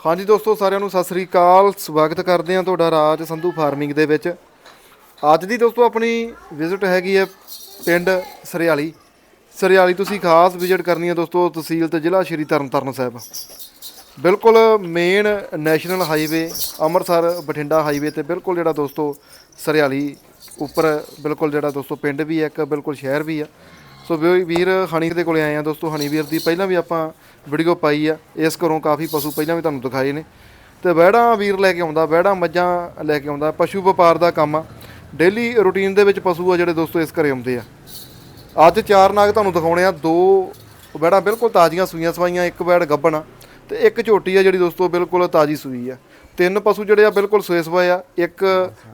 ਹਾਂਜੀ ਦੋਸਤੋ, ਸਾਰਿਆਂ ਨੂੰ ਸਤਿ ਸ੍ਰੀ ਅਕਾਲ। ਸਵਾਗਤ ਕਰਦੇ ਹਾਂ ਤੁਹਾਡਾ ਰਾਜ ਸੰਧੂ ਫਾਰਮਿੰਗ ਦੇ ਵਿੱਚ। ਅੱਜ ਦੀ ਦੋਸਤੋ, ਆਪਣੀ ਵਿਜ਼ਿਟ ਹੈਗੀ ਹੈ ਪਿੰਡ ਸਰਿਆਲੀ। ਸਰਿਆਲੀ ਤੁਸੀਂ ਖਾਸ ਵਿਜ਼ਿਟ ਕਰਨੀ ਹੈ ਦੋਸਤੋ, ਤਹਿਸੀਲ ਤੇ ਜ਼ਿਲ੍ਹਾ ਸ਼੍ਰੀ ਤਰਨਤਾਰਨ ਸਾਹਿਬ। ਬਿਲਕੁਲ main national highway Amritsar Bathinda highway ਤੇ ਬਿਲਕੁਲ ਜਿਹੜਾ ਦੋਸਤੋ, ਸਰਿਆਲੀ ਉੱਪਰ ਬਿਲਕੁਲ ਜਿਹੜਾ ਦੋਸਤੋ, ਪਿੰਡ ਵੀ ਹੈ, ਇੱਕ ਬਿਲਕੁਲ ਸ਼ਹਿਰ ਵੀ ਆ ਸੋ ਵੀਰ ਹਣੀ ਦੇ ਕੋਲੇ ਆਏ ਆ ਦੋਸਤੋ, ਹਣੀ ਵੀਰ ਦੀ। ਪਹਿਲਾਂ ਵੀ ਆਪਾਂ ਵੀਡੀਓ ਪਾਈ ਆ, ਇਸ ਘਰੋਂ ਕਾਫੀ ਪਸ਼ੂ ਪਹਿਲਾਂ ਵੀ ਤੁਹਾਨੂੰ ਦਿਖਾਏ ਨੇ। ਤੇ ਵਹਿੜਾਂ ਵੀਰ ਲੈ ਕੇ ਆਉਂਦਾ, ਵਹਿੜਾਂ ਮੱਝਾਂ ਲੈ ਕੇ ਆਉਂਦਾ, ਪਸ਼ੂ ਵਪਾਰ ਦਾ ਕੰਮ ਆ। ਡੇਲੀ ਰੁਟੀਨ ਦੇ ਵਿੱਚ ਪਸ਼ੂ ਆ ਜਿਹੜੇ ਦੋਸਤੋ ਇਸ ਘਰੇ ਆਉਂਦੇ ਆ। ਅੱਜ ਚਾਰ ਨਾਗ ਤੁਹਾਨੂੰ ਦਿਖਾਉਣੇ ਆ, ਦੋ ਵਹਿੜਾਂ ਬਿਲਕੁਲ ਤਾਜ਼ੀਆਂ ਸੂਈਆਂ ਸਵਾਈਆਂ, ਇੱਕ ਵਹਿੜ ਗੱਭਣ ਆ ਤੇ ਇੱਕ ਝੋਟੀ ਆ ਜਿਹੜੀ ਦੋਸਤੋ ਬਿਲਕੁਲ ਤਾਜ਼ੀ ਸੂਈ ਆ। ਤਿੰਨ ਪਸ਼ੂ ਜਿਹੜੇ ਆ ਬਿਲਕੁਲ ਸੂਏ ਸਵਾਏ ਆ, ਇੱਕ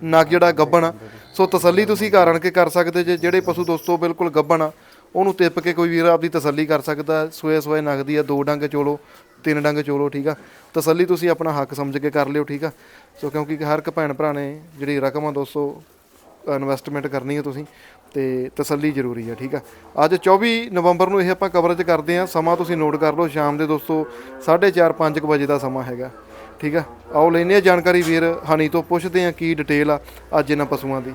ਨਗ ਜਿਹੜਾ ਗੱਭਣ ਆ। ਸੋ ਤਸੱਲੀ ਤੁਸੀਂ ਘਰ ਆਣ ਕੇ ਕਰ ਸਕਦੇ ਜੇ, ਜਿਹੜੇ ਪਸ਼ੂ ਦੋਸਤੋ ਬਿਲਕੁਲ ਗੱਬਣ ਆ ਉਹਨੂੰ ਤਿੱਪ ਕੇ ਕੋਈ ਵੀਰ ਆਪਦੀ ਤਸੱਲੀ ਕਰ ਸਕਦਾ ਸੂਏ ਸਵਾਏ ਨਗਦੀ ਆ, ਦੋ ਡੰਗ ਚੋਲੋ, ਤਿੰਨ ਡੰਗ ਚੋਲੋ, ਠੀਕ ਆ। ਤਸੱਲੀ ਤੁਸੀਂ ਆਪਣਾ ਹੱਕ ਸਮਝ ਕੇ ਕਰ ਲਿਓ, ਠੀਕ ਆ। ਸੋ ਕਿਉਂਕਿ ਹਰ ਇੱਕ ਭੈਣ ਭਰਾ ਨੇ ਜਿਹੜੀ ਰਕਮ ਆ ਦੋਸਤੋ ਇਨਵੈਸਟਮੈਂਟ ਕਰਨੀ ਹੈ ਤੁਸੀਂ, ਤੇ ਤਸੱਲੀ ਜ਼ਰੂਰੀ ਹੈ ਠੀਕ ਆ। ਅੱਜ 24 ਨਵੰਬਰ ਨੂੰ ਇਹ ਆਪਾਂ ਕਵਰੇਜ ਕਰਦੇ ਆ। ਸਮਾਂ ਤੁਸੀਂ ਨੋਟ ਕਰ ਲਓ, ਸ਼ਾਮ ਦੇ ਦੋਸਤੋ 4:30 5 ਵਜੇ ਦਾ ਸਮਾਂ ਹੈਗਾ, ਠੀਕ ਆ। ਆਓ ਲੈਨੇ ਆ ਜਾਣਕਾਰੀ ਵੀਰ ਹਨੀ ਤੋਂ, ਪੁੱਛਦੇ ਆ ਕੀ ਡਿਟੇਲ ਆ ਅੱਜ ਇਹਨਾਂ ਪਸ਼ੂਆਂ ਦੀ।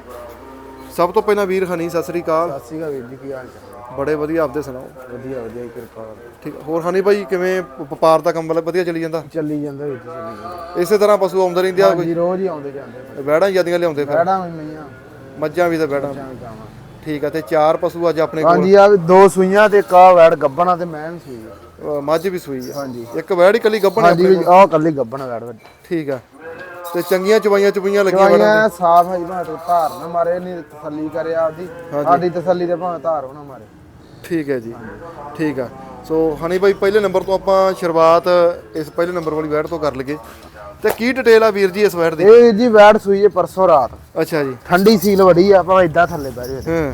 ਸਭ ਤੋਂ ਪਹਿਲਾਂ ਵੀਰ ਹਨੀ, ਸਤਿ ਸ੍ਰੀ ਅਕਾਲ। ਸਤਿ ਸ਼੍ਰੀ ਅਕਾਲ ਵੀਰ ਜੀ, ਕੀ ਹਾਲ ਚਾਲ? ਬੜੇ ਵਧੀਆ ਆਪਦੇ ਸੁਣਾਓ। ਵਧੀਆ ਵਧੀਆ ਜੀ, ਕਿਰਪਾ ਕਰ ਠੀਕ ਆ। ਹੋਰ ਹਨੀ ਭਾਈ ਕਿਵੇਂ ਪ- ਵਪਾਰ ਦਾ ਕੰਮ ਵਾਲਾ ਵਧੀਆ ਚੱਲੀ ਜਾਂਦਾ? ਚੱਲੀ ਜਾਂਦਾ ਜੀ ਚੱਲੀ ਜਾਂਦਾ। ਇਸੇ ਤਰ੍ਹਾਂ ਪਸ਼ੂ ਆਉਂਦੇ ਰਹਿੰਦੇ ਆ ਜੀ ਰੋਜ਼ ਹੀ ਆਉਂਦੇ ਜਾਂਦੇ ਵੈੜਾਂ ਜਿਆਦੀਆਂ ਲਿਆਉਂਦੇ ਫਿਰ? ਬੈੜਾਂ ਵੀ ਮਈਆਂ। ਮੱਝਾਂ ਵੀ ਤੇ ਵੈੜਾਂ ਠੀਕ ਆ ਤੇ ਚਾਰ ਪਸ਼ੂ ਅੱਜ ਆਪਣੇ ਕੋਲ? ਹਾਂਜੀ ਆ ਵੀ ਦੋ ਸੂਈਆਂ ਤੇ ਕਾ ਵੈੜ ਗੱਬਣਾ ਤੇ ਮੈਂ ਵੀ ਸੂਈ ਆ। ਅ, ਮੱਝ ਵੀ ਸੂਈ ਆ? ਹਾਂਜੀ। ਇੱਕ ਵੈੜ ਹੀ ਕੱਲੀ ਗੱਭਣ ਆ ਹਾਂਜੀ ਵੀ ਆਹ ਕੱਲੀ ਗੱਬਣਾ ਵੈੜ ਵੱਡੀ। ਠੀਕ ਆ। ਤੇ ਚੰਗੀਆਂ ਚਵਾਈਆਂ ਚੁਪਈਆਂ ਲੱਗੀਆਂ ਵੜਾਂ ਦਵਾਈਆਂ ਸਾਫ਼ ਹੈ ਭਾਵੇਂ ਤੂੰ ਧਾਰ ਨਾ ਮਾਰੇ ਨਹੀਂ ਤਸੱਲੀ ਕਰੇ ਆਪਦੀ। ਸਾਡੀ ਤਸੱਲੀ ਤੇ ਭਾਵੇਂ ਧਾਰ ਹੋਣਾ ਮਾਰੇ। ਠੀਕ ਹੈ ਜੀ ਠੀਕ ਆ। ਸੋ ਹਨੀ ਬਾਈ ਪਹਿਲੇ ਨੰਬਰ ਤੋਂ ਆਪਾਂ ਸ਼ੁਰੂਆਤ ਇਸ ਪਹਿਲੇ ਨੰਬਰ ਵਾਲੀ ਵੈੜ ਤੋਂ ਕਰ ਲਈਏ। ਤੇ ਕੀ ਡਿਟੇਲ ਆ ਵੀਰ ਜੀ ਇਸ ਵੈੜ ਦੀ? ਇਹ ਜੀ ਵੈੜ ਸੂਈ ਹੈ ਪਰਸੋਂ ਰਾਤ। ਅੱਛਾ ਜੀ। ਠੰਡੀ ਸੀਲ ਵੜੀ ਆ ਭਾਵੇਂ ਇਦਾਂ ਥੱਲੇ ਬਹਿ ਹਾਂ।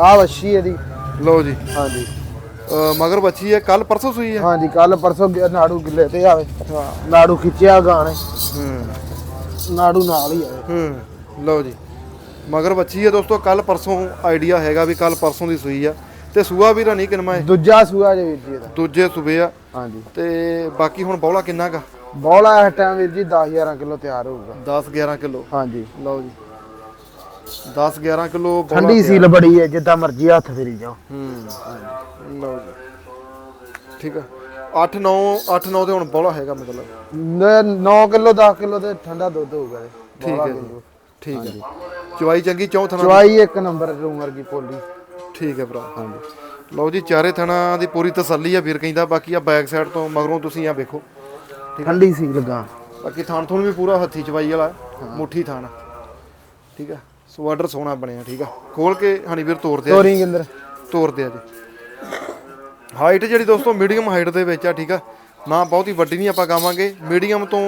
ਆ ਵੱਛੀ ਇਹਦੀ। ਲਓ ਜੀ। ਹਾਂਜੀ। ਅ, ਮਗਰ ਬੱਚੀ ਹੈ ਕੱਲ ਪਰਸੋਂ ਸੂਈ ਹੈ? ਹਾਂਜੀ ਕੱਲ ਪਰਸੋਂ ਨਾੜੂ ਗਿੱਲੇ ਤੇ ਆਵੇ। ਨਾੜੂ ਖਿੱਚਿਆ ਗਾਣੇ। ਹੂੰ। ਨਾੜੂ ਨਾਲ ਹੀ ਆਵੇ ਹੂੰ। ਲਓ ਜੀ। ਮਗਰ ਬੱਚੀ ਹੈ ਦੋਸਤੋ ਕੱਲ ਪਰਸੋਂ ਆਈਡੀਆ ਹੈਗਾ ਵੀ ਕੱਲ ਪਰਸੋਂ ਦੀ ਸੂਈ ਆ। ਤੇ ਸੂਆ ਵੀ ਨਹੀਂ ਕਿਨਮਾ ਹੈ ਦੂਜਾ ਸੂਆ ਜੇ ਵੀਰ ਜੀ ਇਹਦਾ। ਦੂਜੇ ਸੂਬੇ ਆ। ਹਾਂਜੀ। ਤੇ ਬਾਕੀ ਹੁਣ ਬੌਲਾ ਕਿੰਨਾ ਕਾ ਬੋਲਾ ਇਸ ਟਾਈਮ ਵੀਰ ਜੀ 10 11 ਕਿਲੋ ਤਿਆਰ ਹੋਊਗਾ। 10 11 ਕਿਲੋ। ਹਾਂਜੀ। ਲਓ ਜੀ। 10 11 ਕਿਲੋ ਠੰਡੀ ਸੀਲ ਬੜੀ ਹੈ ਜਿੱਦਾਂ ਮਰਜ਼ੀ ਹੱਥ ਫੇਰੀ ਜਾਓ। ਹੂੰ ਲਓ ਜੀ। ਠੀਕ ਆ। 8 9 8 9 ਤੇ ਹੁਣ ਬੌਲਾ ਹੈਗਾ ਮਤਲਬ। 9 ਕਿਲੋ 10 ਕਿਲੋ ਤੇ ਠੰਡਾ ਦੁੱਧ ਹੋਊਗਾ। ਠੀਕ ਹੈ ਠੀਕ ਹੈ। ਚਵਾਈ ਚੰਗੀ ਚੌਥਾ ਚਵਾਈ ਇੱਕ ਨੰਬਰ ਰੂਮ ਵਰਗੀ ਪੋਲੀ। ਠੀਕ ਹੈ ਭਰਾ ਹਾਂਜੀ। ਲਓ ਜੀ ਚਾਰੇ ਥਣਾ ਦੀ ਪੂਰੀ ਤਸੱਲੀ ਆ ਵੀਰ ਕਹਿੰਦਾ ਬਾਕੀ ਆ ਬੈਕ ਸਾਈਡ ਤੋਂ ਮਗਰੋਂ ਤੁਸੀਂ ਆ ਵੇਖੋ। ਠੰਡੀ ਸੀਲ ਗਾ ਬਾਕੀ ਥਣ ਥੁਣ ਵੀ ਪੂਰਾ ਹੱਥੀ ਚਵਾਈ ਵਾਲਾ ਮੁੱਠੀ ਥਣ। ਠੀਕ ਆ ਸੋ ਆਰਡਰ ਸੋਹਣਾ ਬਣਿਆ ਠੀਕ ਆ ਖੋਲ ਕੇ ਹਣੀ ਵੀਰ ਤੋੜ ਦਿਆ ਤੋਰੀ ਗਿੰਦਰ ਤੋੜ ਦਿਆ ਜੀ। ਹਾਈਟ ਜਿਹੜੀ ਦੋਸਤੋ ਮੀਡੀਅਮ ਹਾਈਟ ਦੇ ਵਿੱਚ ਆ ਠੀਕ ਆ ਨਾ ਬਹੁਤੀ ਵੱਡੀ ਨਹੀਂ ਆਪਾਂ ਗਾਵਾਂਗੇ। ਮੀਡੀਅਮ ਤੋਂ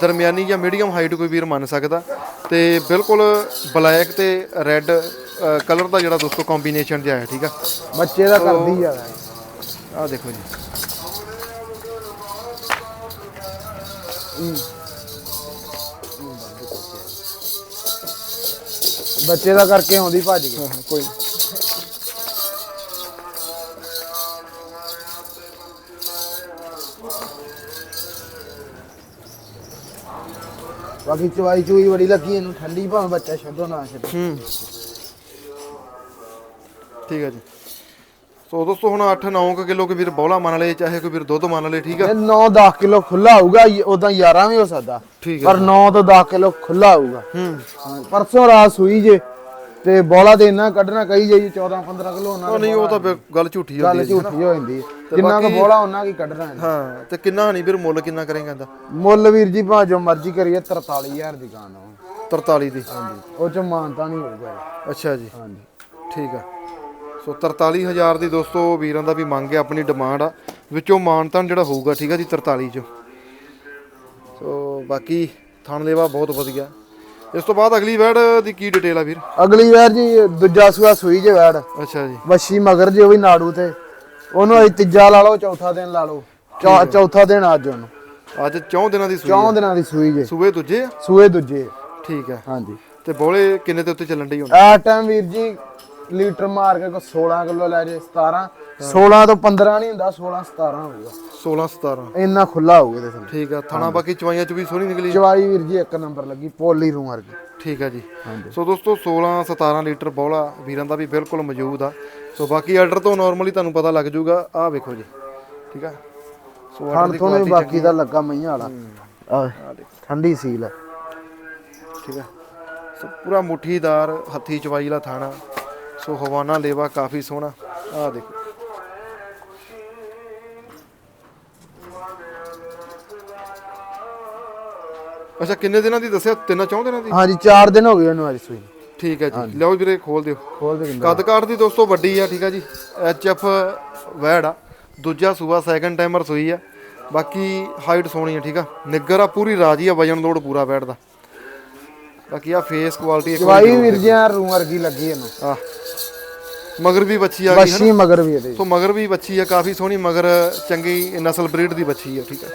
ਦਰਮਿਆਨੀ ਜਾਂ ਮੀਡੀਅਮ ਹਾਈਟ ਕੋਈ ਵੀਰ ਮੰਨ ਸਕਦਾ। ਤੇ ਬਿਲਕੁਲ ਬਲੈਕ ਤੇ ਰੈੱਡ ਕਲਰ ਦਾ ਜਿਹੜਾ ਦੋਸਤੋ ਕੰਬੀਨੇਸ਼ਨ ਜਿਹਾ ਹੈ ਠੀਕ ਆ? ਬੱਚੇ ਦਾ ਕਰਦੀ ਆ। ਆਹ ਦੇਖੋ ਜੀ। ਬੱਚੇ ਦਾ ਕਰਕੇ ਆਉਂਦੀ ਭੱਜ ਹਾਂ ਕੋਈ। ਬਾਕੀ ਚਵਾਈ ਚੂਈ ਬੜੀ ਲੱਗੀ ਇਹਨੂੰ ਠੰਡੀ ਭਾਵੇਂ ਬੱਚਾ ਛੱਡੋ ਨਾ ਛੱਡੋ। ਹੂੰ। ਠੀਕ ਹੈ ਜੀ। ਸੋ ਦੋਸਤੋ ਹੁਣ 8-9 ਕਿਲੋ ਕੋਈ ਵੀਰ ਬੌਲਾ ਮੰਨ ਲਏ ਚਾਹੇ ਕੋਈ ਵੀਰ ਦੁੱਧ ਮੰਨ ਲਏ ਠੀਕ ਆ। ਇਹ 9-10 ਕਿਲੋ ਖੁੱਲਾ ਹੋਊਗਾ ਉਦਾਂ 11 ਵੀ ਹੋ ਸਕਦਾ। ਠੀਕ ਪਰ 9 ਤੋਂ 10 ਕਿਲੋ ਖੁੱਲਾ ਹੋਊਗਾ। ਹੂੰ। ਪਰਸੋਂ ਰਾਤ ਸੂਈ ਜੇ ਤੇ ਬੋਲਾ ਦੇ ਇੰਨਾ ਕੱਢਣਾ ਕਹੀ ਜਾਈ 14-15 ਕਿਲੋ ਉਹਨਾਂ ਉਹ ਨਹੀਂ ਉਹ ਤਾਂ ਗੱਲ ਝੂਠੀ ਹੁੰਦੀ ਹੈ ਝੂਠੀ ਹੋ ਜਾਂਦੀ ਹੈ ਜਿੰਨਾ ਕੁ ਬੋਲਾ ਉਹਨਾਂ ਕੀ ਕੱਢਣਾ ਹੈ। ਹਾਂ ਤੇ ਕਿੰਨਾ ਨਹੀਂ ਵੀਰ ਮੁੱਲ ਕਿੰਨਾ ਕਰੇਗਾ ਇਹਦਾ? ਮੁੱਲ ਵੀਰ ਜੀ ਭਾਵੇਂ ਜੋ ਮਰਜ਼ੀ ਕਰੀਏ 43000 ਦੀ ਗਾਨ ਆ 43 ਦੀ। ਉਹ ਚ ਮਾਨਤਾ ਨਹੀਂ ਹੋਊਗਾ। ਅੱਛਾ ਜੀ। ਹਾਂਜੀ। ਠੀਕ ਆ। ਸੋ 43000 ਦੀ ਦੋਸਤੋ ਵੀਰਾਂ ਦਾ ਵੀ ਮੰਗ ਹੈ ਆਪਣੀ ਡਿਮਾਂਡ ਆ। ਵਿੱਚੋਂ ਮਾਨਤਾਨ ਜਿਹੜਾ ਹੋਊਗਾ ਠੀਕ ਆ ਜੀ 43 ਚ। ਸੋ ਬਾਕੀ ਥਣ ਲੇਵਾ ਬਹੁਤ ਵਧੀਆ। ਇਸ ਤੋਂ ਬਾਅਦ ਅਗਲੀ ਵੈੜ ਦੀ ਕੀ ਡਿਟੇਲ ਆ ਵੀਰ? ਅਗਲੀ ਵਾਰ ਜੀ ਦੂਜਾ ਸੂਆ ਸੂਈ ਜੇ ਵੈੜ। ਅੱਛਾ ਜੀ। ਵੱਛੀ ਮਗਰ ਜੇ ਉਹ ਵੀ ਨਾੜੂ ਤੇ। ਉਹਨੂੰ ਅਸੀਂ ਤੀਜਾ ਲਾ ਲਓ ਚੌਥਾ ਦਿਨ ਲਾ ਲਓ। ਚੌ- ਚੌਥਾ ਦਿਨ ਅੱਜ ਉਹਨੂੰ। ਅੱਜ ਚੌਂ ਦਿਨਾਂ ਦੀ ਸੂਈ ਚੌਂ ਦਿਨਾਂ ਦੀ ਸੂਈ ਜੇ। ਸੂਏ ਦੂਜੇ ਆ? ਸੂਏ ਦੂਜੇ। ਠੀਕ ਆ। ਹਾਂਜੀ। ਤੇ ਬੋਲੇ ਕਿੰਨੇ ਦੇ ਉੱਤੇ ਚੱਲਣ ਡਈ ਹੁਣ? ਆ ਟਾਈਮ ਵੀਰ ਜੀ ਲੀਟਰ ਮਾਰ ਕੇ ਕੋ 16 ਕਿਲੋ ਲੈ ਜੇ 17 16 ਤੋਂ 15 ਨਹੀਂ ਹੁੰਦਾ 16 17 ਹੋਊਗਾ। 16 17 ਇੰਨਾ ਖੁੱਲਾ ਹੋਊਗਾ ਇਹਦੇ ਥੱਲੇ ਠੀਕ ਆ ਥਣਾ ਬਾਕੀ ਚਵਾਈਆਂ ਚ ਵੀ ਸੋਹਣੀ ਨਿਕਲੀ। ਚਵਾਈ ਵੀਰ ਜੀ ਇੱਕ ਨੰਬਰ ਲੱਗੀ ਪੋਲੀ ਰੂ ਵਰਗੀ। ਠੀਕ ਆ ਜੀ। ਸੋ ਦੋਸਤੋ 16 17 ਲੀਟਰ ਬੋਲਾ ਵੀਰਾਂ ਦਾ ਵੀ ਬਿਲਕੁਲ ਮੌਜੂਦ ਆ। ਸੋ ਬਾਕੀ ਆਰਡਰ ਤੋਂ ਨਾਰਮਲੀ ਤੁਹਾਨੂੰ ਪਤਾ ਲੱਗ ਜਾਊਗਾ। ਆਹ ਵੇਖੋ ਜੀ। ਠੀਕ ਆ? ਸੋ ਆਰਡਰ ਤੋਂ ਵੀ ਬਾਕੀ ਦਾ ਲੱਗਾ ਮਈਆਂ ਵਾਲਾ। ਠੰਡੀ ਸੀਲ ਠੀਕ ਆ? ਸੋ ਪੂਰਾ ਮੁੱਠੀਦਾਰ ਹੱਥੀ ਚਵਾਈ ਵਾਲਾ ਥਾਣਾ। ਸੋ ਹਵਾਨਾ ਲੇਵਾ ਕਾਫੀ ਸੋਹਣਾ। ਆਹ ਦੇਖੋ। ਅੱਛਾ ਕਿੰਨੇ ਦਿਨਾਂ ਦੀ ਦੱਸਿਆ? ਤਿੰਨ ਚੌਂ ਦਿਨਾਂ ਦੀ? ਹਾਂਜੀ 4 ਦਿਨ ਹੋ ਗਏ ਉਹਨੂੰ ਅੱਜ ਸੂਈ ਠੀਕ ਹੈ ਜੀ। ਲਓ ਵੀਰੇ ਖੋਲ ਦਿਓ। ਖੋਲ ਦੇ ਕਿੰਦਾ ਕੱਦ ਕਾਠ ਦੀ ਦੋਸਤੋ ਵੱਡੀ ਆ ਠੀਕ ਆ ਜੀ। ਐਚ ਐਫ ਵੈੜ ਆ। ਦੂਜਾ ਸੂਆ ਸੈਕੰਡ ਟਾਈਮਰ ਸੂਈ ਆ। ਬਾਕੀ ਹਾਈਟ ਸੋਹਣੀ ਆ ਠੀਕ ਆ। ਨਿੱਗਰ ਆ ਪੂਰੀ ਰਾਜੀ ਆ ਵਜਨ ਲੋਡ ਪੂਰਾ ਵੈੜ ਦਾ। ਬਾਕੀ ਆ ਫੇਸ ਕੁਆਲਿਟੀ ਇੱਕ ਵਾਰੀ ਚਵਾਈ ਵੀਰ ਜੀ ਐਂ ਰੂ ਵਰਗੀ ਲੱਗੀ ਇਹਨੂੰ ਆ ਮਗਰ ਵੀ ਬੱਚੀ ਆ ਗਈ ਬੱਛੀ ਮਗਰ ਵੀ ਇਹਦੇ ਸੋ ਮਗਰ ਵੀ ਬੱਚੀ ਆ ਕਾਫੀ ਸੋਹਣੀ ਮਗਰ ਚੰਗੀ ਨਸਲ ਬਰੀਡ ਦੀ ਬੱਚੀ ਆ ਠੀਕ ਆ।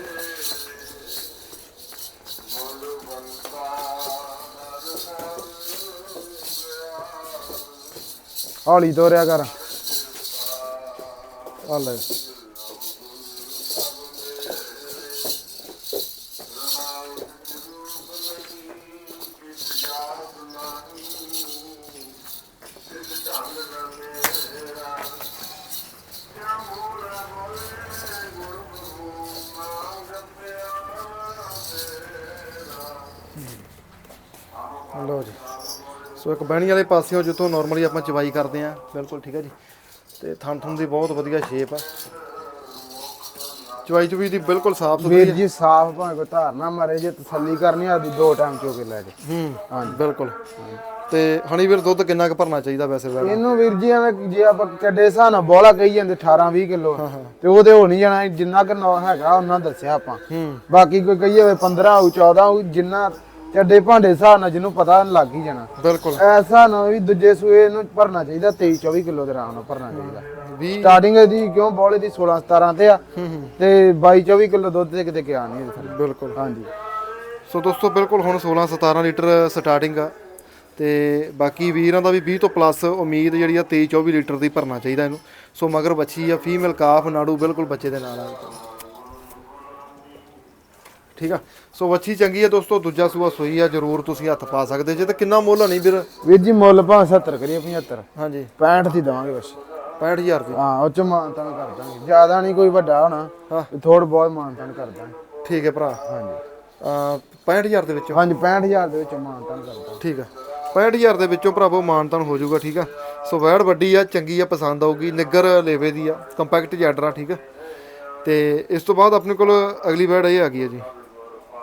ਹੌਲੀ ਤੋਰਿਆ ਕਰ। ਆ ਲੈ। ਲਓ ਜੀ। ਸੋ ਇੱਕ ਬਹਿਣੀ ਵਾਲੇ ਪਾਸਿਓਂ ਜਿੱਥੋਂ ਨਾਰਮਲੀ ਆਪਾਂ ਚਵਾਈ ਕਰਦੇ ਆ ਬਿਲਕੁਲ ਠੀਕ ਹੈ ਜੀ। ਤੇ ਥਣ ਥਣ ਦੀ ਬਹੁਤ ਵਧੀਆ ਸ਼ੇਪ ਆ। ਚਵਾਈ ਚੁਵੀ ਦੀ ਬਿਲਕੁਲ ਸਾਫ਼ ਸੁਥਰੀ ਵੀਰ ਜੀ ਸਾਫ਼ ਭਾਵੇਂ ਕੋਈ ਧਾਰ ਨਾ ਮਾਰੇ ਜੇ ਤਸੱਲੀ ਕਰਨੀ ਆ ਦੀ ਦੋ ਟਾਈਮ ਚੋ ਕੇ ਲੈ ਜੇ। ਹੂੰ ਹਾਂਜੀ। ਬਿਲਕੁਲ। ਤੇ ਹਣੀ ਵੀਰ ਦੁੱਧ ਕਿੰਨਾ ਕੁ ਭਰਨਾ ਚਾਹੀਦਾ ਵੈਸੇ ਵੈਲ ਇਹਨੂੰ ਵੀਰ ਜੀ ਐਵੇਂ ਜੇ ਆਪਾਂ ਚੱਡੇ ਹਿਸਾਬ ਨਾਲ ਬੋਲਾ ਕਹੀ ਜਾਂਦੇ 18 20 ਕਿਲੋ ਤੇ ਉਹਦੇ ਹੋ ਨਹੀਂ ਜਾਣਾ ਜਿੰਨਾ ਕਿ ਨੌ ਹੈਗਾ ਉਹਨਾਂ ਦੱਸਿਆ ਆਪਾਂ। ਹੂੰ। ਬਾਕੀ ਕੋਈ ਕਹੀਏ ਹੋਵੇ 15 ਹੋਊ 14 ਹੋਊ ਜਿੰਨਾ ਚੱਡੇ ਭਾਂਡੇ ਹਿਸਾਬ ਨਾਲ ਜਿਹਨੂੰ ਪਤਾ ਲੱਗ ਹੀ ਜਾਣਾ। ਬਿਲਕੁਲ। ਐਸਾ ਨਾ ਵੀ ਦੂਜੇ ਸੂਏ ਨੂੰ ਭਰਨਾ ਚਾਹੀਦਾ 23 24 ਕਿਲੋ ਦੇ ਆਰਾਮ ਨਾਲ ਭਰਨਾ ਚਾਹੀਦਾ। 20 ਸਟਾਰਟਿੰਗ ਦੀ ਕਿਉਂ ਬੋਲੇ ਦੀ 16 17 ਤੇ ਆ ਤੇ 22 24 ਕਿਲੋ ਦੁੱਧ ਤੇ ਕਿਤੇ ਗਿਆ ਨਹੀਂ ਇਹਦੇ ਬਿਲਕੁਲ। ਹਾਂਜੀ। ਸੋ ਦੋਸਤੋ ਬਿਲਕੁਲ ਹੁਣ 16 17 ਲੀਟਰ ਸਟਾਰਟਿੰਗ ਆ ਤੇ ਬਾਕੀ ਵੀਰਾਂ ਦਾ ਵੀ 20 ਤੋਂ ਪਲੱਸ ਉਮੀਦ ਜਿਹੜੀ ਆ 23 24 ਲੀਟਰ ਦੀ ਭਰਨਾ ਚਾਹੀਦਾ ਇਹਨੂੰ। ਸੋ ਮਗਰ ਬੱਚੀ ਆ ਫੀਮੇਲ ਕਾਫ ਨਾੜੂ ਬਿਲਕੁਲ ਬੱਚੇ ਦੇ ਨਾਲ ਆ। ਠੀਕ ਆ? ਸੋ ਬੱਚੀ ਚੰਗੀ ਆ ਦੋਸਤੋ ਦੂਜਾ ਸੂਆ ਸੋਈ ਆ ਜਰੂਰ ਤੁਸੀਂ ਹੱਥ ਪਾ ਸਕਦੇ ਜੇ ਤੇ ਕਿੰਨਾ ਮੁੱਲ ਆ ਨਹੀਂ ਵੀਰ? ਵੀਰ ਜੀ ਮੁੱਲ ਭਾਵੇਂ 70 ਕਰੀਏ 75 ਹਾਂਜੀ। 65 ਦੀ ਦਵਾਂਗੇ ਬਸ। 65000 ਦੀ ਹਾਂ ਉਹ ਚ ਮਾਨਤਾਨ ਕਰ ਦਾਂਗੇ। ਜ਼ਿਆਦਾ ਨਹੀਂ ਕੋਈ ਵੱਡਾ ਹੋਣਾ ਹਾਂ। ਥੋੜ ਬਹੁਤ ਮਾਨਤਾਨ ਕਰ ਦਾਂਗੇ। ਠੀਕ ਹੈ ਭਰਾ। ਹਾਂਜੀ। ਅ 65000 ਦੇ ਵਿੱਚੋਂ? ਹਾਂਜੀ 65000 ਦੇ ਵਿੱਚ ਮਾਨਤਾਨ ਕਰ ਦਾਂਗੇ। ਠੀਕ ਆ। 65000 ਦੇ ਵਿੱਚੋਂ ਭਰਾਵੋ ਮਾਨਤਨ ਹੋ ਜਾਊਗਾ ਠੀਕ ਆ? ਸੋ ਵੈੜ ਵੱਡੀ ਆ ਚੰਗੀ ਆ ਪਸੰਦ ਆਊਗੀ। ਨਿੱਗਰ ਲੇਵੇ ਦੀ ਆ ਕੰਪੈਕਟ ਜੈਡਰ ਆ ਠੀਕ ਆ? ਤੇ ਇਸ ਤੋਂ ਬਾਅਦ ਆਪਣੇ ਕੋਲ ਅਗਲੀ ਵੈੜ ਇਹ ਆ ਗਈ ਹੈ ਜੀ।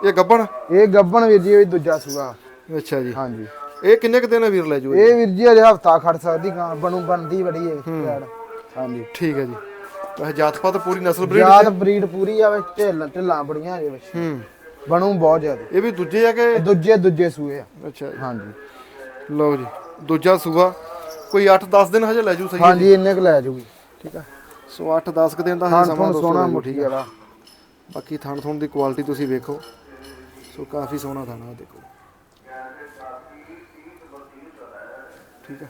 ਇਹ ਗੱਬਣ? ਇਹ ਗੱਬਣ ਵੀਰ ਜੀ ਇਹ ਦੂਜਾ ਸੂਆ। ਅੱਛਾ ਜੀ। ਹਾਂਜੀ। ਇਹ ਕਿੰਨੇ ਕੁ ਦਿਨ ਆ ਵੀਰ ਲੈ ਜੂ? ਇਹ ਵੀਰ ਜੀ ਅਜੇ ਹਫਤਾ ਖੜ ਸਕਦੀ ਗਾਂ ਬਣੂ ਬਣਦੀ ਬੜੀ ਹੈ। ਹਾਂਜੀ। ਠੀਕ ਹੈ ਜੀ। ਵੈਸੇ ਜਾਤਪਾਤ ਪੂਰੀ ਨਸਲ ਬਰੀਡ ਜਾਤ ਬਰੀਡ ਪੂਰੀ ਆਵੇ ਢਿੱਲ ਢਿੱਲਾਂ ਬੜੀਆਂ ਜੇ ਵਿੱਚ। ਹੂੰ। ਬਣੂ ਬਹੁਤ ਜ਼ਿਆਦਾ। ਇਹ ਵੀ ਦੂਜੇ ਆ ਕਿ ਦੂਜੇ ਦੂਜੇ ਸੂਏ ਆ। ਅੱਛਾ ਜੀ। ਹਾਂਜੀ। ਲਓ ਜੀ ਦੂਜਾ ਸੂਆ। ਕੋਈ 8-10 ਦਿਨ ਹਜੇ ਲੈ ਜੂ ਸਹੀ ਹਾਂਜੀ ਇੰਨੇ ਕੁ ਲੈ ਜੂਗੀ ਠੀਕ ਆ ਸੋ 8-10 ਕੁ ਦਿਨ ਦਾ ਹਜੇ ਸਮਾਂ ਦੋਸਤੋ ਮੁੱਠੀ ਆ ਵਾਲਾ। ਬਾਕੀ ਥਣ ਥਣ ਦੀ ਕੁਆਲਿਟੀ ਤੁਸੀਂ ਵੇਖੋ। ਸੋ ਕਾਫੀ ਸੋਹਣਾ ਥਾਣਾ ਦੇਖੋ। ਠੀਕ ਆ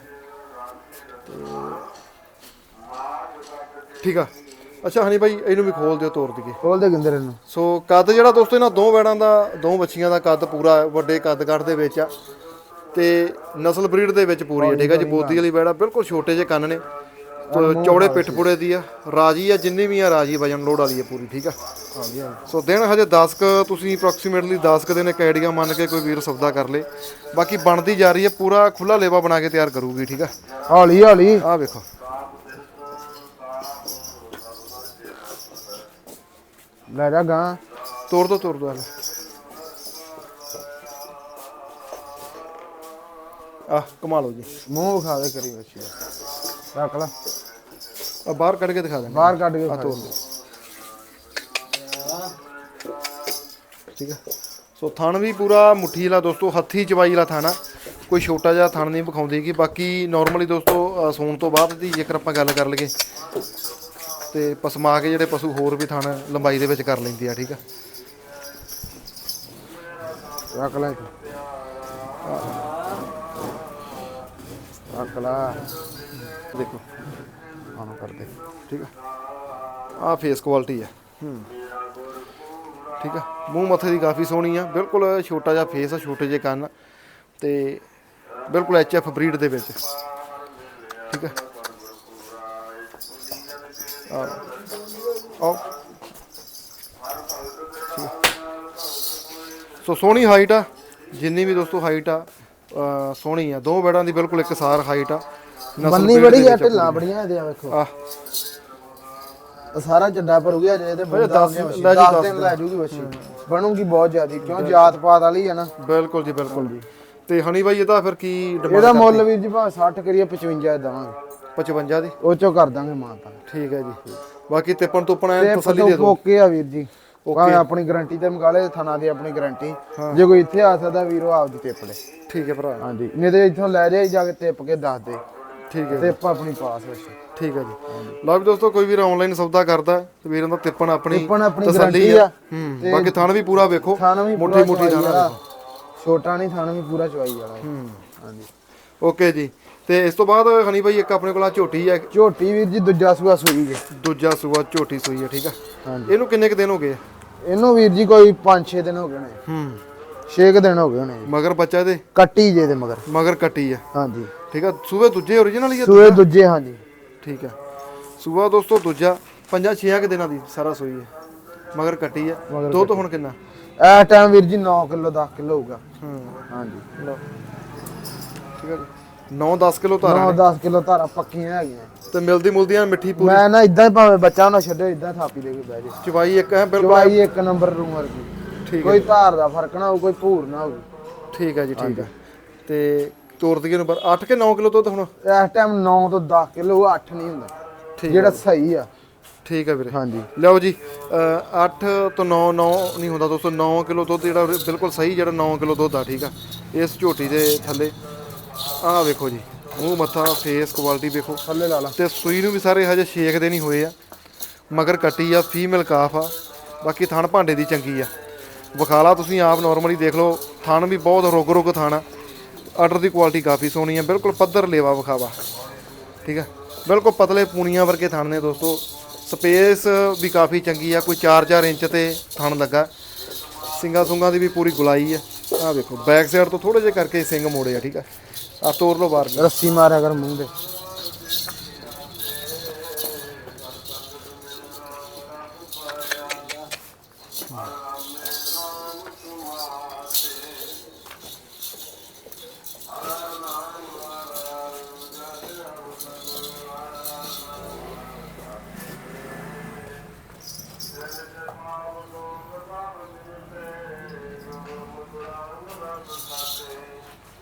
ਤੇ ਠੀਕ ਆ। ਅੱਛਾ ਹਨੀ ਭਾਈ ਇਹਨੂੰ ਵੀ ਖੋਲ ਦਿਓ ਤੋੜ ਦਈਏ। ਖੋਲ ਦੇ ਗਿੰਦਰ ਇਹਨੂੰ ਸੋ ਕੱਦ ਜਿਹੜਾ ਦੋਸਤੋ ਇਹਨਾਂ ਦੋ ਵੈੜਾਂ ਦਾ ਦੋ ਬੱਚੀਆਂ ਦਾ ਕੱਦ ਪੂਰਾ ਹੈ, ਵੱਡੇ ਕੱਦ ਕੱਦ ਦੇ ਵਿੱਚ ਆ। ਤੇ ਨਸਲ ਬਰੀਡ ਦੇ ਵਿੱਚ ਪੂਰੀ ਹੈ ਠੀਕ ਹੈ ਜੀ? ਬੋਦੀ ਵਾਲੀ ਵੈੜਾ ਬਿਲਕੁਲ ਛੋਟੇ ਜਿਹੇ ਕੰਨ ਨੇ। ਚੌੜੇ ਪਿੱਠ ਪੁੜੇ ਦੀ ਆ। ਰਾਜੀ ਆ ਜਿੰਨੀ ਵੀ ਆ ਰਾਜੀ ਵਜਨ ਲੋਡ ਵਾਲੀ ਆ ਪੂਰੀ ਠੀਕ ਆ? ਹਾਂਜੀ ਸੋ ਦਿਨ ਹਜੇ 10 ਕ ਤੁਸੀਂ ਅਪਰੋਕਸੀਮੇਟਲੀ 10 ਕ ਦਿਨ ਇੱਕ ਆਈਡੀਆ ਮੰਨ ਕੇ ਕੋਈ ਵੀਰ ਸੌਦਾ ਕਰ ਲੇ। ਬਾਕੀ ਬਣਦੀ ਜਾ ਰਹੀ ਹੈ ਪੂਰਾ ਖੁੱਲਾ ਲੇਵਾ ਬਣਾ ਕੇ ਤਿਆਰ ਕਰੂਗੀ ਠੀਕ ਆ? ਹੌਲੀ ਹੌਲੀ। ਆਹ ਵੇਖੋ। ਲੈ ਜਾ ਗਾਂ। ਤੋੜ ਦੋ ਤੋੜ ਦੋ ਆ ਕਮਾ ਲਓ ਜੀ ਮੂੰਹ ਵਿਖਾ ਦੇ ਕਰੀ ਬੱਚੀ ਦਾ। ਰੱਖ ਲਾ। ਆ ਬਾਹਰ ਕੱਢ ਕੇ ਦਿਖਾ ਦੇਣਾ ਬਾਹਰ ਕੱਢ ਕੇ ਆ ਤੋੜ ਦੇ। ਠੀਕ ਆ। ਸੋ ਥਣ ਵੀ ਪੂਰਾ ਮੁੱਠੀ ਵਾਲਾ ਦੋਸਤੋ, ਹੱਥੀ ਚਵਾਈ ਵਾਲਾ ਥਾਣਾ ਕੋਈ ਛੋਟਾ ਜਿਹਾ ਥਣ ਨਹੀਂ ਵਿਖਾਉਂਦੀ ਕਿ ਬਾਕੀ ਨਾਰਮਲੀ ਦੋਸਤੋ ਸੌਣ ਤੋਂ ਬਾਅਦ ਦੀ ਜੇਕਰ ਆਪਾਂ ਗੱਲ ਕਰ ਲਈਏ ਤੇ ਪਸਮਾ ਕੇ ਜਿਹੜੇ ਪਸ਼ੂ ਹੋਰ ਵੀ ਥਣ ਲੰਬਾਈ ਦੇ ਵਿੱਚ ਕਰ ਲੈਂਦੇ ਆ, ਠੀਕ ਆ। ਰੱਖ ਲੈ ਰੱਖ ਲਾ। ਦੇਖੋ ਆਨ ਕਰਦੇ ਠੀਕ ਆ। ਆ ਫੇਸ ਕੁਆਲਿਟੀ ਆ। ਹੂੰ। ਠੀਕ ਆ? ਮੂੰਹ ਮੱਥੇ ਦੀ ਕਾਫੀ ਸੋਹਣੀ ਆ। ਬਿਲਕੁਲ ਛੋਟਾ ਜਿਹਾ ਫੇਸ ਆ ਛੋਟੇ ਜਿਹੇ ਕੰਨ। ਤੇ ਬਿਲਕੁਲ ਐਚ ਐਫ ਬਰੀਡ ਦੇ ਵਿੱਚ। ਠੀਕ ਆ? ਆ ਸੋ ਸੋਹਣੀ ਹਾਈਟ ਆ। ਜਿੰਨੀ ਵੀ ਦੋਸਤੋ ਹਾਈਟ ਆ ਸੋਹਣੀ ਆ। ਦੋ ਬੈੜਾਂ ਦੀ ਬਿਲਕੁਲ ਇੱਕਸਾਰ ਹਾਈਟ ਆ। ਬੰਨੀ ਬੜੀ ਆ। ਢਿੱਲਾਂ ਬੜੀਆਂ ਇਹਦੇ ਵੇਖੋ। ਆ ਆਹ। ਸਾਰਾ ਚੱਡਾ ਭਰ ਗਿਆ ਜੇ ਜੀ, ਦਸ 10 ਦਿਨ ਲੈ ਜੂਗੀ ਬੱਚੀ ਬਣੂਗੀ ਬਹੁਤ ਜ਼ਿਆਦੀ ਕਿਉਂ ਜਾਤ ਪਾਤ ਵਾਲੀ ਆ ਨਾ। ਬਿਲਕੁਲ ਜੀ ਬਿਲਕੁਲ ਜੀ। ਤੇ ਹਣੀ ਬਾਈ ਇਹਦਾ ਫਿਰ ਕੀ ਡਿਮਾਂਡ ਇਹਦਾ ਮੁੱਲ ਵੀਰ ਜੀ ਭਾਵੇਂ 60 ਕਰੀਏ 55 ਦਵਾਂਗੇ। 55 ਦੀ? ਉਹ ਚੋਂ ਕਰ ਦਾਂਗੇ ਮਾਂ ਤਾਂ ਠੀਕ ਹੈ ਜੀ। ਬਾਕੀ ਤਿੱਪਣ ਤੁੱਪਣ ਐ ਤੇ ਤਸੱਲੀ ਦੇ ਦਿਓ। ਓਕੇ ਆ ਵੀਰ ਜੀ। ਭਾਵੇਂ ਆਪਣੀ ਗਾਰੰਟੀ ਤੇ ਮੰਗਾ ਲੈ ਥਾਣਾ ਦੀ ਆਪਣੀ ਗਾਰੰਟੀ ਜੇ ਕੋਈ ਇੱਥੇ ਆ ਸਕਦਾ ਵੀਰੋ ਆਪਦੀ ਟਿੱਪ ਲੈ। ਠੀਕ ਹੈ ਭਰਾ। ਹਾਂਜੀ। ਨਹੀਂ ਤੇ ਇੱਥੋਂ ਲੈ ਜਾਈ ਜਾ ਕੇ ਟਿੱਪ ਕੇ ਦੱਸ ਦੇ। ਠੀਕ ਹੈ ਟਿੱਪ ਆਪਣੀ ਪਾਸ ਵਿੱਚ। ਠੀਕ ਹੈ ਜੀ। ਲਓ ਵੀ ਦੋਸਤੋ ਕੋਈ ਵੀਰ ਆਨਲਾਈਨ ਸੌਦਾ ਕਰਦਾ ਤੇ ਵੀਰਾਂ ਦਾ ਤਿੱਪਣ ਆਪਣੀ ਟਿੱਪਣ ਆਪਣੀ ਤਸੱਲੀ ਗਾਰੰਟੀ ਆ। ਹੂੰ ਬਾਕੀ ਥਣ ਵੀ ਪੂਰਾ ਵੇਖੋ। ਮੁੱਠੀ ਚਵਾਈ ਥਾਣਾ। ਛੋਟਾ ਨਹੀਂ ਥਾਣਾ ਵੀ ਪੂਰਾ ਚਵਾਈ ਵਾਲਾ। ਹੈ। ਹਾਂਜੀ। ਓਕੇ ਜੀ। ਤੇ ਇਸ ਤੋਂ ਬਾਅਦ ਹਣੀ ਬਾਈ ਇੱਕ ਆਪਣੇ ਕੋਲ ਆ ਝੋਟੀ ਹੈ ਝੋਟੀ ਵੀਰ ਜੀ ਦੂਜਾ ਸੂਆ ਸੂਈ ਜੇ ਦੂਜਾ ਸੂਆ ਝੋਟੀ ਸੂਈ ਹੈ ਠੀਕ ਆ। ਹਾਂਜੀ। ਇਹਨੂੰ ਕਿੰਨੇ ਕ ਦਿਨ ਹੋ ਗਏ? ਇਹਨੂੰ ਵੀਰ ਜੀ ਕੋਈ 5-6 ਦਿਨ ਹੋ ਗਏ ਨੇ। ਹੂੰ। 6 ਦਿਨ ਹੋ ਗਏ ਹੋਣੇ। ਮਗਰ ਬੱਚਾ ਇਹਦੇ? ਕੱਟੀ ਜੇ ਦੇ ਮਗਰ। ਮਗਰ ਕੱਟੀ ਆ। ਹਾਂਜੀ। ਠੀਕ ਆ? ਸੂਏ ਦੂਜੇ ਓਰੀਜਨਲ ਹੀ ਆ ਸੂਏ ਦੂਜੇ? ਹਾਂਜੀ। ਠੀਕ ਆ। ਸੂਆ ਦੋਸਤੋ ਦੂਜਾ ਪੰਜਾਂ ਛੇਆਂ ਕੁ ਦਿਨਾਂ ਦੀ ਸਾਰਾ ਸੂਈ ਹੈ ਮਗਰ ਕੱਟੀ ਆ। ਦੁੱਧ ਹੁਣ ਕਿੰਨਾ? ਇਹ ਟਾਈਮ ਵੀਰ ਜੀ 9 ਕਿਲੋ 10 ਕਿਲੋ ਹੋਊਗਾ। ਹਾਂ। ਹਾਂਜੀ। ਲਓ। ਠੀਕ ਆ ਜੀ। 9-10 ਕਿਲੋ ਧਾਰਾਂ 9-10 ਕਿਲੋ ਧਾਰਾ ਪੱਕੀਆਂ ਹੈਗੀਆਂ। ਤੇ ਮਿਲਦੀ ਮੁਲਦੀਆਂ ਮਿੱਠੀ ਪੂਰੀ। ਮੈਂ ਨਾ ਇਦਾਂ ਹੀ ਭਾਵੇਂ ਬੱਚਾ ਨਾ ਛੱਡੋ ਇਦਾਂ ਥਾਪੀ ਦੇ ਕੇ ਬਹਿ ਜੇ। ਚਵਾਈ ਇੱਕ ਹੈ ਬਿਲਕੁਲ। ਦਵਾਈ ਇੱਕ ਨੰਬਰ ਰੂਮ ਵਰਗੀ। ਠੀਕ ਕੋਈ ਧਾਰ ਦਾ ਫ਼ਰਕ ਨਾ ਹੋਊ ਕੋਈ ਭੂਰ ਨਾ ਹੋਊ। ਠੀਕ ਹੈ ਜੀ ਠੀਕ ਹੈ। ਤੇ ਤੋਰ ਦਈਏ ਨੰਬਰ 8 ਕੇ 9 ਕਿਲੋ ਦੁੱਧ ਹੁਣ? ਇਸ ਟਾਈਮ 9 ਤੋਂ 10 ਕਿਲੋ 8 ਨਹੀਂ ਹੁੰਦਾ। ਠੀਕ ਜਿਹੜਾ ਸਹੀ ਆ। ਠੀਕ ਹੈ ਵੀਰੇ। ਹਾਂਜੀ। ਲਓ ਜੀ 8 ਤੋਂ 9 9 ਨਹੀਂ ਹੁੰਦਾ ਦੋਸਤੋ 9 ਕਿਲੋ ਦੁੱਧ ਜਿਹੜਾ ਬਿਲਕੁਲ ਸਹੀ ਜਿਹੜਾ 9 ਕਿਲੋ ਦੁੱਧ ਆ ਠੀਕ ਆ। ਇਸ ਝੋਟੀ ਦੇ ਥੱਲੇ ਆਹ ਵੇਖੋ ਜੀ ਮੂੰਹ ਮੱਥਾ ਫੇਸ ਕੁਆਲਿਟੀ ਵੇਖੋ। ਥੱਲੇ ਲਾ ਲਾ। ਤੇ ਸੂਈ ਨੂੰ ਵੀ ਸਾਰੇ ਹਜੇ ਛੇਕ ਦੇ ਨਹੀਂ ਹੋਏ ਆ ਮਗਰ ਕੱਟੀ ਆ ਫੀਮੇਲ ਕਾਫ ਆ ਬਾਕੀ ਥਣ ਭਾਂਡੇ ਦੀ ਚੰਗੀ ਆ। ਵਿਖਾਲਾ, ਤੁਸੀਂ ਆਪ ਨਾਰਮਲੀ ਦੇਖ ਲਓ, ਥਣ ਵੀ ਬਹੁਤ ਰੁਕ ਰੁਕ ਥਣ ਆ। ਆਰਡਰ ਦੀ ਕੁਆਲਿਟੀ ਕਾਫੀ ਸੋਹਣੀ ਹੈ ਬਿਲਕੁਲ ਪੱਧਰ ਲੇਵਾ ਵਿਖਾਵਾ। ਠੀਕ ਹੈ ਬਿਲਕੁਲ ਪਤਲੇ ਪੂਣੀਆਂ ਵਰਗੇ ਥਣ ਨੇ ਦੋਸਤੋ। ਸਪੇਸ ਵੀ ਕਾਫੀ ਚੰਗੀ ਆ, ਕੋਈ 4-4 ਇੰਚ ਤੇ ਥਣ ਲੱਗਾ। ਸਿੰਗਾ ਸੁੰਗਾ ਦੀ ਵੀ ਪੂਰੀ ਗੁਲਾਈ ਆ। ਆ ਵੇਖੋ ਬੈਕ ਸਾਈਡ ਤੋਂ ਥੋੜੇ ਜਿਹੇ ਕਰਕੇ ਸਿੰਗ ਮੋੜੇ ਆ, ਠੀਕ ਆ? ਆ ਤੋਰ ਲਓ ਬਾਹਰ ਰੱਸੀ ਮਾਰਿਆ ਕਰ ਮੂੰਹ ਦੇ।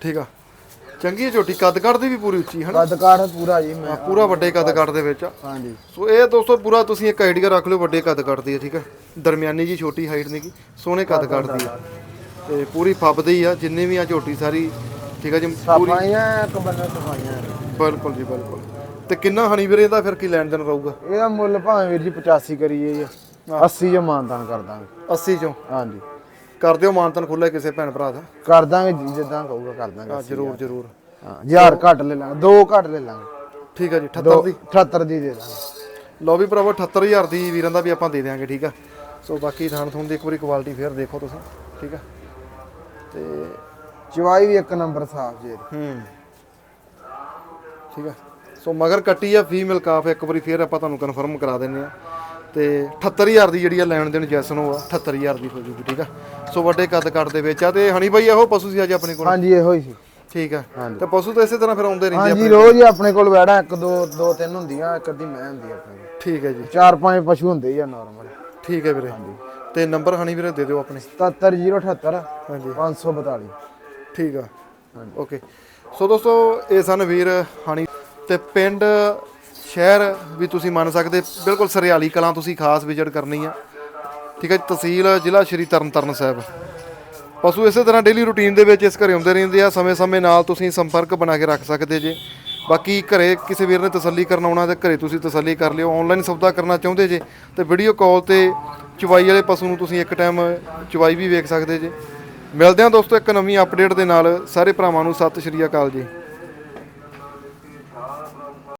ਠੀਕ ਆ। ਚੰਗੀ ਹੈ ਝੋਟੀ ਕੱਦ ਕੱਦ ਦੀ ਵੀ ਪੂਰੀ ਉੱਚੀ ਹਨਾ? ਕੱਦ ਕਾਠ ਪੂਰਾ ਜੀ ਮੈਂ। ਪੂਰਾ ਵੱਡੇ ਕੱਦ ਕੱਦ ਦੇ ਵਿੱਚ ਆ। ਹਾਂਜੀ। ਸੋ ਇਹ ਦੋਸਤੋ ਪੂਰਾ ਤੁਸੀਂ ਇੱਕ ਆਈਡੀਆ ਰੱਖ ਲਿਓ ਵੱਡੇ ਕੱਦ ਕੱਦ ਦੀ ਹੈ ਠੀਕ ਹੈ ਦਰਮਿਆਨੀ ਜੀ ਛੋਟੀ ਹਾਈਟ ਨਹੀਂ ਕੀ ਸੋਹਣੇ ਕੱਦ ਕੱਦ ਦੀ ਆ। ਤੇ ਪੂਰੀ ਫੱਬਦੀ ਆ ਜਿੰਨੇ ਵੀ ਆ ਝੋਟੀ ਸਾਰੀ ਠੀਕ ਹੈ ਜੀ ਪੂਰੀ ਸਫਾਈਆਂ ਇੱਕ ਬੰਦਾ ਸਫਾਈਆਂ ਬਿਲਕੁਲ ਜੀ ਬਿਲਕੁਲ। ਤੇ ਕਿੰਨਾ ਹਣੀ ਵੀਰੇ ਇਹਦਾ ਫਿਰ ਕੀ ਲੈਣ ਦੇਣ ਰਹੂਗਾ? ਇਹਦਾ ਮੁੱਲ ਭਾਵੇਂ ਵੀਰ ਜੀ 85 ਕਰੀਏ ਜੀ। 80 ਜੋ ਮਾਨਦਾਨ ਕਰ ਦਾਂਗੇ 80 ਚੋਂ? ਹਾਂਜੀ। ਕਰ ਦਿਓ ਮਾਨਤਨ ਖੁੱਲੇ ਕਿਸੇ ਭੈਣ ਭਰਾ ਦਾ। ਕਰ ਦਾਂਗੇ ਜੀ, ਜਿੱਦਾਂ ਕਹੂਗਾ ਕਰ ਦਾਂਗੇ ਆ ਜਰੂਰ ਜਰੂਰ। ਹਾਂ ਹਜ਼ਾਰ ਘੱਟ ਲੈ ਲਾਂਗੇ ਦੋ ਘੱਟ ਲੈ ਲਾਂਗੇ। ਠੀਕ ਹੈ ਜੀ 78 ਦੀ। 78 ਦੀ ਦੇ ਦਾਂਗੇ। ਲਓ ਵੀ ਭਰਾਵੋ 78000 ਦੀ ਵੀਰਾਂ ਦਾ ਵੀ ਆਪਾਂ ਦੇ ਦਿਆਂਗੇ ਠੀਕ ਆ। ਸੋ ਬਾਕੀ ਥਾਣ ਥੂਣ ਦੀ ਇੱਕ ਵਾਰੀ ਕੁਆਲਿਟੀ ਫੇਰ ਦੇਖੋ ਤੁਸੀਂ ਠੀਕ ਆ। ਤੇ ਚਵਾਈ ਵੀ ਇੱਕ ਨੰਬਰ ਸਾਫ਼ ਜੇ। ਹੂੰ। ਠੀਕ ਆ। ਸੋ ਮਗਰ ਕੱਟੀ ਆ ਫੀਮੇਲ ਕਾਫ ਇੱਕ ਵਾਰੀ ਫੇਰ ਆਪਾਂ ਤੁਹਾਨੂੰ ਕਨਫਰਮ ਕਰਾ ਦਿੰਨੇ ਆ। ਤੇ 78000 ਦੀ ਜਿਹੜੀ ਆ ਲੈਣ ਦੇਣ ਜੈਸਨ ਉਹ ਆ 78000 ਦੀ ਹੋ ਜੂਗੀ ਠੀਕ ਆ? ਸੋ ਵੱਡੇ ਕੱਦ ਕੱਦ ਦੇ ਵਿੱਚ ਆ ਤੇ ਹਣੀ ਬਾਈ ਇਹੋ ਪਸ਼ੂ ਸੀ ਅੱਜ ਆਪਣੇ ਕੋਲ? ਹਾਂਜੀ ਇਹੋ ਹੀ ਸੀ। ਠੀਕ ਆ। ਤੇ ਪਸ਼ੂ ਤਾਂ ਇਸੇ ਤਰ੍ਹਾਂ ਫਿਰ ਆਉਂਦੇ ਰਹਿੰਦੇ ਆ ਹਾਂਜੀ ਰੋਜ਼ ਹੀ ਆਪਣੇ ਕੋਲ ਬੈੜਾ ਇੱਕ ਦੋ ਦੋ ਤਿੰਨ ਹੁੰਦੀਆਂ ਇੱਕ ਅੱਧੀ ਮੈਂ ਹੁੰਦੀ ਆ ਆਪਣੇ ਕੋਲ। ਠੀਕ ਹੈ ਜੀ। ਚਾਰ ਪੰਜ ਪਸ਼ੂ ਹੁੰਦੇ ਹੀ ਆ ਨਾਰਮਲ ਠੀਕ ਹੈ ਵੀਰੇ। ਤੇ ਨੰਬਰ ਹਣੀ ਵੀਰੇ ਦੇ ਦਿਓ ਆਪਣੇ। 77078 ਹਾਂਜੀ। 542 ਠੀਕ ਆ। ਓਕੇ। ਸੋ ਦੋਸਤੋ ਇਹ ਸਨ ਵੀਰ ਹਾਣੀ ਤੇ ਪਿੰਡ ਸ਼ਹਿਰ ਵੀ ਤੁਸੀਂ ਮੰਨ ਸਕਦੇ, ਬਿਲਕੁਲ ਸਰਿਆਲੀ ਕਲਾਂ ਤੁਸੀਂ ਖਾਸ ਵਿਜ਼ਿਟ ਕਰਨੀ ਆ। ਠੀਕ ਹੈ ਤਹਿਸੀਲ ਜ਼ਿਲ੍ਹਾ ਸ਼੍ਰੀ ਤਰਨਤਾਰਨ ਸਾਹਿਬ। ਪਸ਼ੂ ਇਸੇ ਤਰ੍ਹਾਂ ਡੇਲੀ ਰੂਟੀਨ ਦੇ ਵਿੱਚ ਇਸ ਘਰੇ ਆਉਂਦੇ ਰਹਿੰਦੇ ਆ, ਸਮੇਂ-ਸਮੇਂ ਨਾਲ ਤੁਸੀਂ ਸੰਪਰਕ ਬਣਾ ਕੇ ਰੱਖ ਸਕਦੇ ਜੇ। ਬਾਕੀ ਘਰੇ ਕਿਸੇ ਵੀਰ ਨੇ ਤਸੱਲੀ ਕਰਨਾ ਆਉਣਾ ਤੇ ਘਰੇ ਤੁਸੀਂ ਤਸੱਲੀ ਕਰ ਲਿਓ ਆਨਲਾਈਨ ਸੌਦਾ ਕਰਨਾ ਚਾਹੁੰਦੇ ਜੇ, ਤੇ ਵੀਡੀਓ ਕਾਲ ਤੇ ਚਵਾਈ ਵਾਲੇ ਪਸ਼ੂ ਨੂੰ ਤੁਸੀਂ ਇੱਕ ਟਾਈਮ ਚਵਾਈ ਵੀ ਵੇਖ ਸਕਦੇ ਜੇ। ਮਿਲਦੇ ਹਾਂ ਦੋਸਤੋ ਇੱਕ ਨਵੀਂ ਅਪਡੇਟ ਦੇ ਨਾਲ। ਸਾਰੇ ਭਰਾਵਾਂ ਨੂੰ ਸਤਿ ਸ਼੍ਰੀ ਅਕਾਲ ਜੀ।